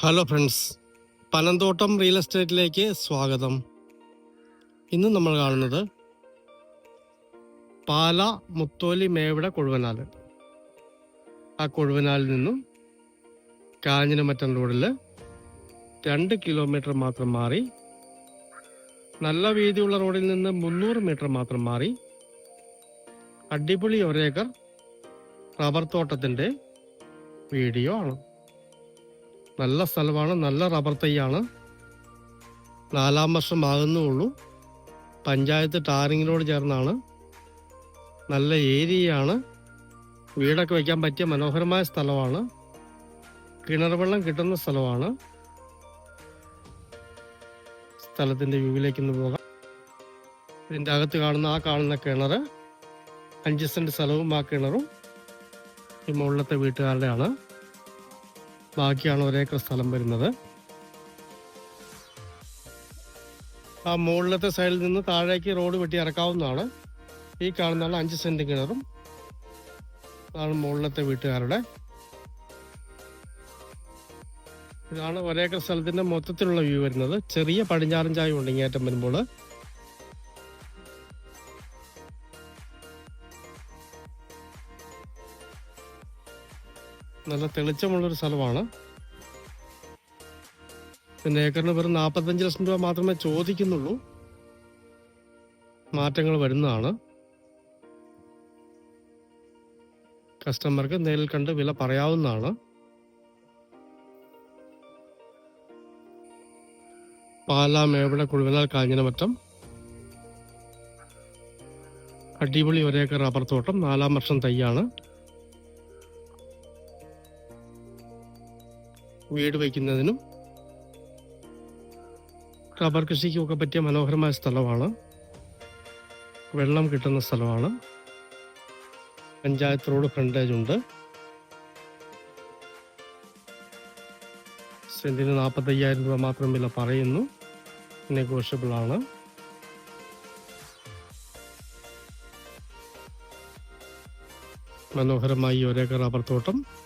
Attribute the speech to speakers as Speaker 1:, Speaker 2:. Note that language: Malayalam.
Speaker 1: ഹലോ ഫ്രണ്ട്സ് പനന്തോട്ടം റിയൽ എസ്റ്റേറ്റിലേക്ക് സ്വാഗതം. ഇന്ന് നമ്മൾ കാണുന്നത് പാല മുത്തോലി മേവിട കൊഴുവനാൽ ആ കൊഴുവനാലിൽ നിന്നും കാഞ്ഞിരമറ്റം റോഡിൽ രണ്ട് കിലോമീറ്റർ മാത്രം മാറി നല്ല വീതിയുള്ള റോഡിൽ നിന്ന് മുന്നൂറ് മീറ്റർ മാത്രം മാറി അടിപൊളി ഒരേക്കർ റബ്ബർ തോട്ടത്തിന്റെ വീഡിയോ ആണ്. നല്ല സ്ഥലമാണ് നല്ല റബ്ബർ തൈയാണ്. നാലാം വർഷം ആകുന്നുള്ളൂ. പഞ്ചായത്ത് ടാറിങ്ങിനോട് ചേർന്നാണ്. നല്ല ഏരിയയാണ്. വീടൊക്കെ വയ്ക്കാൻ പറ്റിയ മനോഹരമായ സ്ഥലമാണ്. കിണർ വെള്ളം കിട്ടുന്ന സ്ഥലമാണ്. സ്ഥലത്തിന്റെ വ്യൂവിലേക്ക് ഒന്ന് പോകാം. ഇതിന്റെ അകത്ത് കാണുന്ന ആ കാണുന്ന കിണർ അഞ്ച് സെന്റ് സ്ഥലവും ആ കിണറും. ഈ മുകളിലത്തെ വീട്ടുകാരുടെയാണ്. ബാക്കിയാണ് ഒരേക്കർ സ്ഥലം വരുന്നത്. ആ മുകളിലത്തെ സൈഡിൽ നിന്ന് താഴേക്ക് റോഡ് വെട്ടി ഇറക്കാവുന്നതാണ്. ഈ കാണുന്നതാണ് അഞ്ച് സെന്റ് കിണറും. അതാണ് മുകളിലത്തെ വീട്ടുകാരുടെ. ഇതാണ് ഒരേക്കർ സ്ഥലത്തിന്റെ മൊത്തത്തിലുള്ള വ്യൂ വരുന്നത്. ചെറിയ പടിഞ്ഞാറൻ ചായ ഉണ്ട് ഇങ്ങേറ്റം വരുമ്പോൾ നല്ല തെളിച്ചമുള്ളൊരു സ്ഥലമാണ്. പിന്നെ ഏക്കറിന് വെറും നാൽപ്പത്തഞ്ച് ലക്ഷം രൂപ മാത്രമേ ചോദിക്കുന്നുള്ളൂ. മാറ്റങ്ങൾ വരുന്നതാണ്. കസ്റ്റമർക്ക് നേരിൽ കണ്ട് വില പറയാവുന്നതാണ്. പാലാ മേവിട കുഴുവനാൽ കാഞ്ഞിരമറ്റം. അടിപൊളി ഒരേക്കർ റബ്ബർ തോട്ടം നാലാം വർഷം തൈയാണ്. വീട് വയ്ക്കുന്നതിനും റബ്ബർ കൃഷിക്കും ഒക്കെ പറ്റിയ മനോഹരമായ സ്ഥലമാണ്. വെള്ളം കിട്ടുന്ന സ്ഥലമാണ്. പഞ്ചായത്ത് റോഡ് ഫ്രണ്ടേജ് ഉണ്ട്. സെന്റിന് നാൽപ്പത്തയ്യായിരം രൂപ മാത്രം വില പറയുന്നു. നെഗോഷ്യബിൾ ആണ്. മനോഹരമായി ഒരേക്കർ റബ്ബർ തോട്ടം.